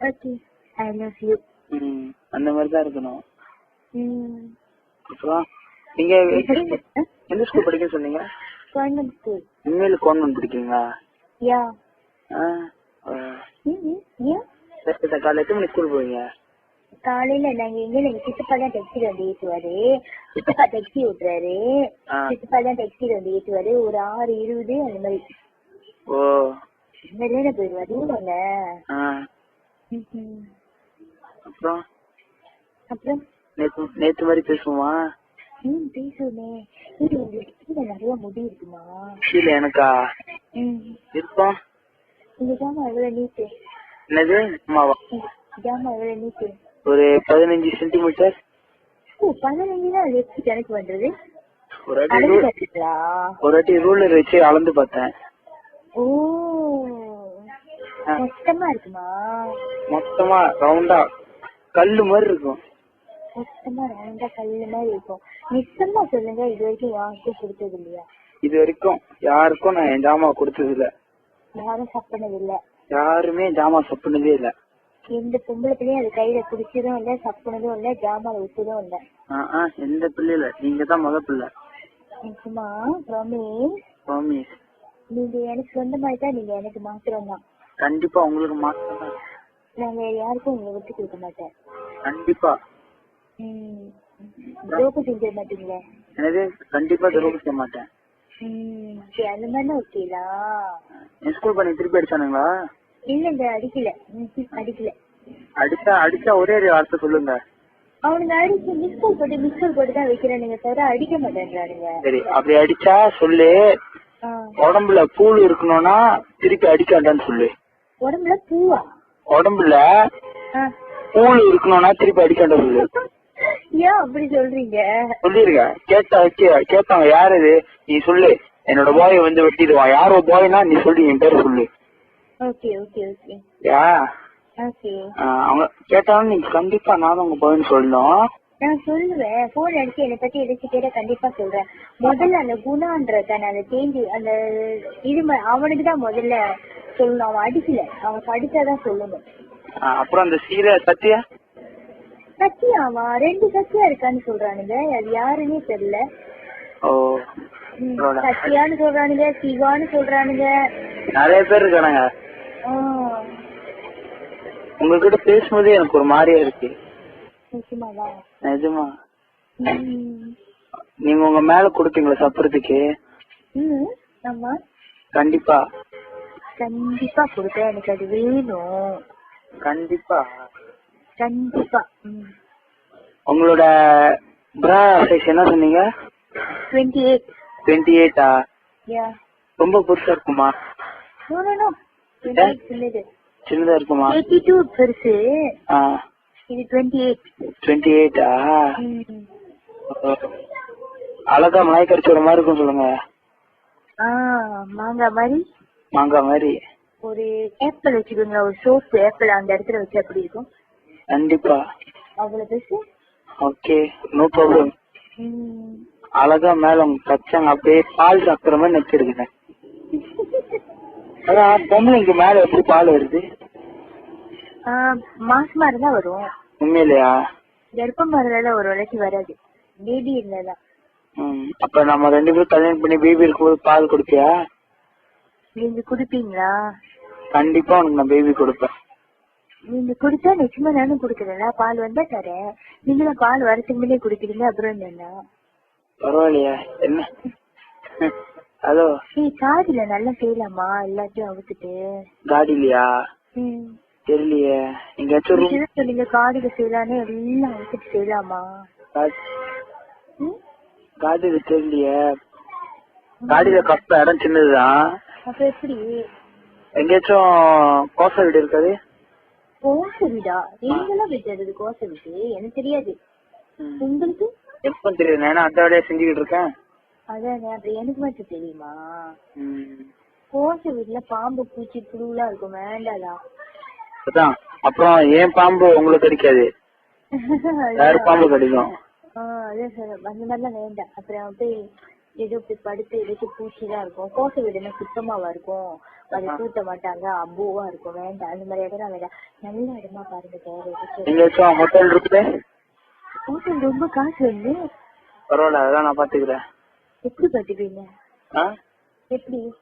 Okay I love you அந்த மாதிரி தான் இருக்கணும் அப்புறம் நீங்க எந்த ஸ்கூல் படிக்க சொன்னீங்க? கான்வென்ட் ஸ்கூல் உண்மையில கான்வென்ட் படிக்கிறீங்களா? யா. சரி, காலைல எத்தனை ஸ்கூல் போவீங்க? காலையில நாங்க எங்க எங்க சித்தப்பா தான் டெக்ஸில வந்து ஏத்துவாரு. சித்தப்பா டெக்ஸி ஓட்டுறாரு. சித்தப்பா தான் டெக்ஸில வந்து ஏத்துவாரு. ஒரு ஆறு இருபது அந்த மாதிரி. ஓ. போயிருவாரு அப்புறம்? அப்புறம்? நேத்து நேத்து மாதிரி பேசுவோமா? ம் இது உங்களுக்கு கீழே நிறைய முடி இருக்குமா? கீழே எனக்கா? இருக்கும் இந்த ஜாமா எவ்வளவு நீட்டு? என்னது? அம்மாவா? ஜாமா எவ்வளவு நீட்டு? ஒரு பதினஞ்சு சென்டிமீட்டர். ஓ பதினஞ்சு தான் எப்படி கணக்கு பண்றது. ஒரு வாட்டி ஒரு வாட்டி ரூலர் வச்சு அளந்து பார்த்தேன். ஓ. மொத்தமா இருக்குமா? மொத்தமா ரவுண்டா கல்லு மாதிரி இருக்கும். மொத்தமா ரவுண்டா கல்லு மாதிரி இருக்கும். நிச்சயமா சொல்லுங்க இது வரைக்கும் யாருக்கும் கொடுத்தது இல்லையா? இது வரைக்கும் யாருக்கும் நான் என் ஜாமா கொடுத்தது இல்ல. யாரும் சப்பினது இல்ல. யாருமே ஜாமா சப்புனதே இல்ல. எந்த பொம்பளை பிள்ளையும் அது கையில குடிச்சதும் இல்ல சப்புனதும் இல்ல ஜாமால விட்டதும் இல்ல. எந்த பிள்ளை இல்ல. நீங்க தான் முத பிள்ளை. நிச்சயமா ரமேஷ் ப்ராமிஸ் நீங்க எனக்கு சொந்த மாதிரி தான் நீங்க எனக்கு மாத்திரம் தான். கண்டிப்பா உங்களுக்கு தான் நான் வேற யாருக்கும் உங்களை விட்டு கொடுக்க மாட்டேன். கண்டிப்பா. துரோகம் செஞ்சிட மாட்டீங்களே? எனவே கண்டிப்பா துரோகம் செய்ய மாட்டேன். அந்த மாதிரினா ஓகேலா ஸ்கூல் பண்ணி திருப்பி அடிச்சானுங்களா? இல்லங்க அடிக்கல. அடிக்கல. அடிச்சா அடிச்சா ஒரே ஒரு வார்த்தை சொல்லுங்க. அவனுங்க அடிச்சு மிஸ் கால் போட்டு மிஸ் கால் போட்டு தான் வைக்கிறானுங்க தவிர அடிக்க மாட்டேன்றானுங்க. சரி அப்படி அடிச்சா சொல்லு. உடம்புல பூல் இருக்கணும்னா திருப்பி அடிக்க வேண்டாம்னு சொல்லு. உடம்புல பூவா? உடம்புல. பூல் இருக்கணும்னா திருப்பி அடிக்க வேண்டாம் சொல்லு. ஏன் அப்படி சொல்றீங்க? சொல்லிருக்க கேட்டா கே- கேட்பாங்க யார் இது? நீ சொல்லு. என்னோட பாய் வந்து வெட்டிடுவான். யாரோ பாய்னா நீ சொல்லி என் பேரை சொல்லு. Okay okay okay. யா? அவங்க கேட்டாலும் நீங்க கண்டிப்பா நானும் உங்க பாய்னு சொல்லணும். நான் சொல்லுவேன். போன் அடிச்சு என்னை பத்தி கேட்டா கண்டிப்பா சொல்றேன். முதல்ல அந்த குணான்றத அந்த சேஞ்சு அந்த இது அவனுக்கு தான் முதல்ல சொல்லணும். அவன் அடிக்கல. அவன் படிச்சாதான் சொல்லணும். அப்புறம் அந்த சீரை சத்தியா சத்தியாவா ரெண்டு சத்தியா இருக்கான்னு சொல்றானுங்க. அது யாருன்னே தெரியல. சத்யான்னு சொல்றானுங்க சிவான்னு சொல்றானுங்க. நிறைய பேர் இருக்கானுங்க. உங்ககிட்ட பேசும்போதே எனக்கு ஒரு மாதிரியா இருக்கு. நிஜமா. நீங்க உங்க மேல கொடுப்பீங்களா சப்புறதுக்கு கண்டிப்பா. கண்டிப்பா கொடுப்பேன். எனக்கு அது வேணும். கண்டிப்பா. கண்டிப்பா. உங்களோட பிரா சைஸ் என்ன சொன்னீங்க? டுவெண்ட்டி எயிட் டுவெண்ட்டி எயிட்டா ரொம்ப பெருசா இருக்குமா? சின்னது. இருக்குமா? பெருசு. இது டுவெண்ட்டி எயிட் டுவெண்ட்டி எயிட்டா அழகா மலாய் கடிச்ச ஒரு மாதிரி இருக்கும் சொல்லுங்க. ஆ மாங்காய் மாதிரி. மாங்காய் மாதிரி. ஒரு ஏப்பிள் வச்சுக்கோங்க ஒரு சோப்பு ஏப்பிள் அந்த இடத்துல வச்சு அப்படி இருக்கும். கண்டிப்பா. அவ்வளவு பெருசு? Okay no problem. அழகா மேல கச்சாங்க அப்படியே பால் சாப்பிடுற மாதிரி நச்சிருக்குங்க அதான் பொம்பளைங்க மேல எப்படி பால் வருது? மாசமா இருந்தா வரும். உண்மையிலையா? கர்ப்பமா இருந்தா ஒரு வேலைக்கு வராது. பேபி இருந்தாதான் ம் அப்ப நம்ம ரெண்டு பேரும் கல்யாணம் பண்ணி பேபி இருக்கும்போது பால் கொடுப்பியா? நீங்க குடிப்பீங்களா? கண்டிப்பா உனக்கு நான் பேபி கொடுப்பேன். நீங்க குடிச்சா நிச்சயமா நானும் குடுக்கறேன்ல. பால் வந்தா தரேன். நீங்களும் பால் வரதுக்கு முன்னே குடிக்கிறீங்க அப்புறம் என்ன பரவாயில்லையா. என்ன? ஹலோ. நீ காதுல நல்லா செய்யலாமா? எல்லாத்தையும் அவுத்துட்டு. காடிலையா தெரியலையே. எங்கேயாச்சும் நீங்க சொன்னீங்க காதுல செய்யலான்னு எல்லாம் அவுத்துட்டு செய்யலாமா? காடியில தெரியலையே. காடியில கப்ப இடம் சின்னதுதான் அப்ப எப்படி? எங்கேயாச்சும் கோசை வீடு இருக்காது? கோசை வீடா? எங்கெல்லாம் விட்டுறது கோசை வீடு? எனக்கு தெரியாது. உங்களுக்கு? எப்போ தெரியும் நான் அந்த வேலையை செஞ்சுக்கிட்டு இருக்கேன்? அதானே அப்படி எனக்கு மட்டும் தெரியுமா. கோசை வீட்டுல பாம்பு பூச்சி புழுலாம் இருக்கும் வேண்டாதா? அதான். அப்புறம் ஏன் பாம்பு உங்களுக்கு கடிக்காது வேற பாம்பு கடிக்கும்? ஆ, அதான் சார் அந்த மாதிரிலாம் வேண்டாம். அப்புறம் போய் ஏதோ இப்படி படுத்து ஏதாச்சும் பூச்சிதான் இருக்கும். கோட்டை வீடுனா சுத்தமாவா இருக்கும்? அதை கூட்ட மாட்டாங்க. அம்புவா இருக்கும். வேண்டாம். அந்த மாதிரி இடம் வேண்டாம். நல்ல இடமா பாருங்க ஹோட்டல் இருக்கு ஹோட்டல் ரொம்ப காசு வந்து பரவாயில்ல. அதெல்லாம் நான் பாத்துக்கிறேன். எப்படி ஆ? எப்படி?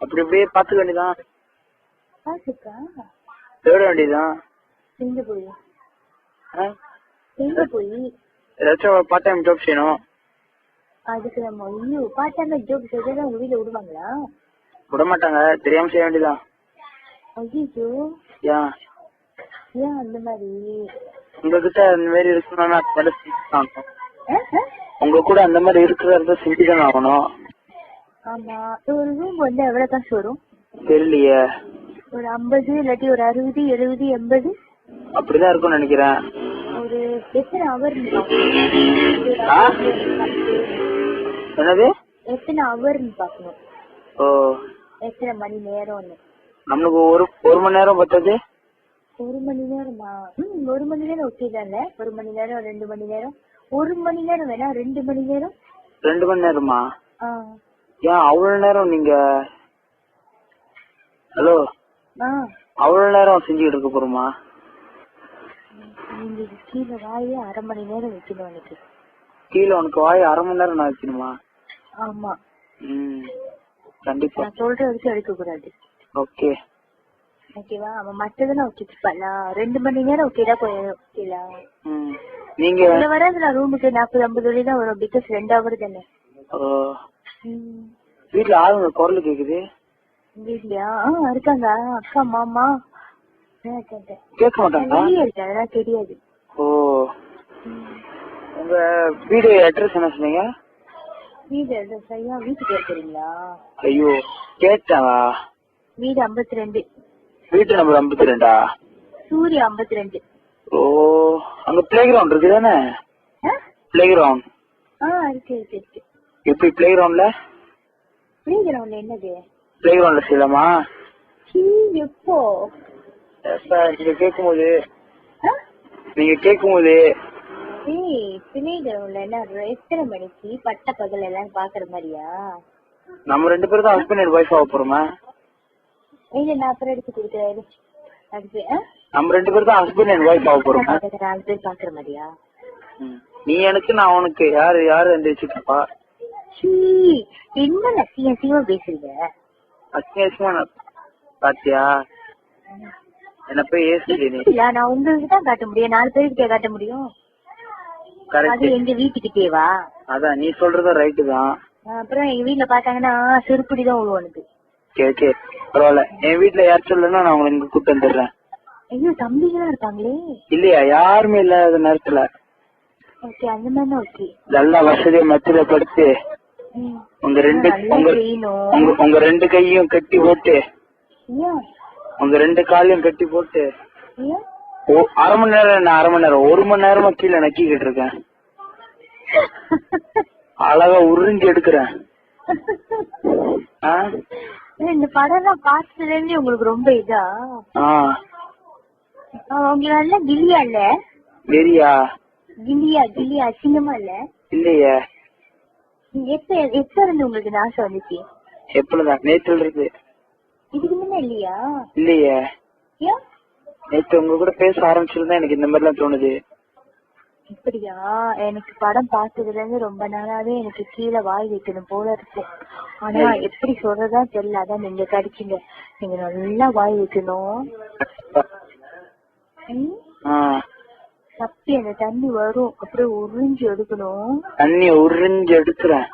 அப்படி அப்படியே பாத்துக்க வேண்டியதான் காசு இருக்கா தேட வேண்டியதுதான் எங்க போய்? எங்க போய் ஏதாச்சும் பார்ட் டைம் ஜாப் செய்யணும். அதுக்கு நம்ம ஐயோ பார்த்தாங்க ஜோக் செய்யறதா உங்க வீட்டுல விடுவாங்களா? விட மாட்டாங்க தெரியாம செய்ய வேண்டியதான் ஐயோ ஏன் ஏன் அந்த மாதிரி? உங்ககிட்ட அந்த மாதிரி இருக்கணும்னா அது ஆகணும். உங்க கூட அந்த மாதிரி இருக்கிறத செஞ்சுதான் ஆகணும். ஆமா. ஒரு ரூம் வந்து எவ்வளவு காசு வரும் தெரியலையே. ஒரு ஐம்பது இல்லாட்டி ஒரு அறுபது எழுபது எண்பது. அப்படிதான் இருக்கும்னு நினைக்கிறேன். ஒரு எத்தனை அவர்? என்னது? எத்தனை அவர்னு பாக்கணும். ஓ. எத்தனை மணி நேரம்னு. நம்மளுக்கு ஒரு ஒரு மணி நேரம் பத்தாது? ஒரு மணி நேரமா? ம் ஒரு மணி நேரம் ஓகே தானே? ஒரு மணி நேரம் ரெண்டு மணி நேரம். ஒரு மணி நேரம் வேணா ரெண்டு மணி நேரம். ரெண்டு மணி நேரமா? ஏன் அவ்வளவு நேரம் நீங்க? ஹலோ? அவ்வளவு நேரம் செஞ்சுக்கிட்டு இருக்க போறோமா? கீழே வாயே அரை மணி நேரம் வைக்கணும் எனக்கு. கீழே உனக்கு வாய் அரை மணி நேரம் நான் வைக்கணுமா? ஆமா. ம் கண்டிப்பா. நான் சொல்ற வரைக்கும் எடுக்க கூடாது. ஓகே. ஓகேவா அவன் மத்ததெல்லாம் வச்சுட்டுப்பாளா ரெண்டு மணி நேரம் ஓகேடா ஓகேலா ம் நீங்க இதுல வராதுல ரூமுக்கு நாற்பது ஐம்பது வழி தான் வரும். பிகாஸ் ரெண்டு ஹவர் தானே. ஓ, ம். வீட்ல ஆளுங்க குரல் கேக்குது. வீட்லயா ஆ இருக்காங்க. அக்கா மாமா. கேட்க அதெல்லாம் தெரியாது. ஓ. உங்க வீடு அட்ரஸ் என்ன சொன்னீங்க? வீடு ஐயா வீட்டுக்கு இருக்கிறீங்களா ஐயோ கேட்டாவா வீடு ஐம்பத்தி ரெண்டு வீட்டு நம்பர் ஐம்பத்தி ரெண்டா சூர்யா ஐம்பத்தி ரெண்டு ஓ அங்க பிளே கிரவுண்ட் இருக்கு தானே? பிளே கிரவுண்ட் ஆ இருக்கு இருக்கு இருக்கு. எப்படி பிளே கிரவுண்ட்ல பிளே கிரவுண்ட்ல என்னது? பிளே கிரவுண்ட்ல செய்யலாமா? எப்போ? எப்ப நீங்க கேட்கும்போது? நீங்க கேட்கும்போது எத்தனை மணிக்கு பட்ட பகல் எல்லாம் பாக்குற மாதிரியா? நம்ம ரெண்டு பேரும் தான் ஹஸ்பண்ட் அண்ட் ஒய்ஃப் ஆக போறோமா? இல்ல நான் அப்புறம் எடுத்து கொடுக்குறேன்? நம்ம ரெண்டு பேரும் தான் ஹஸ்பண்ட் அண்ட் ஒய்ஃப் ஆக போறோமா? நாலு பேர் பாக்குற மாதிரியா. நீ எனக்கு நான் உனக்கு. யாரு யாரு எந்திரிச்சிட்டு இருப்பா என்ன லட்சியம் அசிங்கமா அத்தியாவசியமா நான் பாத்தியா என்ன போய் ஏசுடி நீ. நான் உங்களுக்கு தான் காட்ட முடியும். நாலு பேருக்கு காட்ட முடியும். அது கரெக்ட் எங்க வீட்டுக்கிட்டேவா அதான் நீ சொல்றதும் ரைட்டு தான். அப்புறம் எங்க வீட்ல பாத்தாங்கன்னா செருப்படி தான் விழுவனுக்கு ஓகே ஓகே பரவாயில்ல. என் வீட்ல யார் சொல்லணும்னா நான் உங்களை இங்க கூட்டு வந்துடுறேன். ஐயோ தம்பிங்க இருப்பாங்களே. இல்லையா யாருமே இல்லாத நேரத்துல. ஓகே அந்த மாதிரி ஓகே நல்லா வசதியா மத்தியில படுத்து. உங்க ரெண்டு உங்க உங்க ரெண்டு கையும் கட்டி போட்டு. உங்க ரெண்டு காலையும் கட்டி போட்டு. அரை மணி நேரம் என்ன அரை மணி நேரம்? ஒரு மணி நேரமா கீழே நக்கிக்கிட்டு இருக்கேன். அழகா உறிஞ்சு எடுக்கிறேன்? இந்த படம் எல்லாம் பார்த்ததுல இருந்து உங்களுக்கு ரொம்ப இதா? உங்களுக்கு நல்லா கில்லியா இல்ல? வெறியா கில்லியா கில்லியா அசிங்கமா இல்ல? இல்லையே. எப்ப எப்ப இருந்து உங்களுக்கு இந்த ஆசை வந்துச்சு நேத்துல இதுக்கு முன்ன இல்லையா? இல்லையே. ஏன்? நேத்து உங்க கூட பேச ஆரம்பிச்சிருந்தா எனக்கு இந்த மாதிரி எல்லாம் தோணுது. இப்படியா? எனக்கு படம் பார்த்ததுல இருந்து ரொம்ப நாளாவே எனக்கு கீழே வாய் வைக்கணும் போல இருக்கு. ஆனா எப்படி சொல்றதா தெரியல. அதான் நீங்க கடிச்சீங்க. நீங்க நல்லா வாய் வைக்கணும். தப்பி அந்த தண்ணி வரும். அப்படியே உறிஞ்சு எடுக்கணும். தண்ணி உறிஞ்சு எடுக்கிறேன்.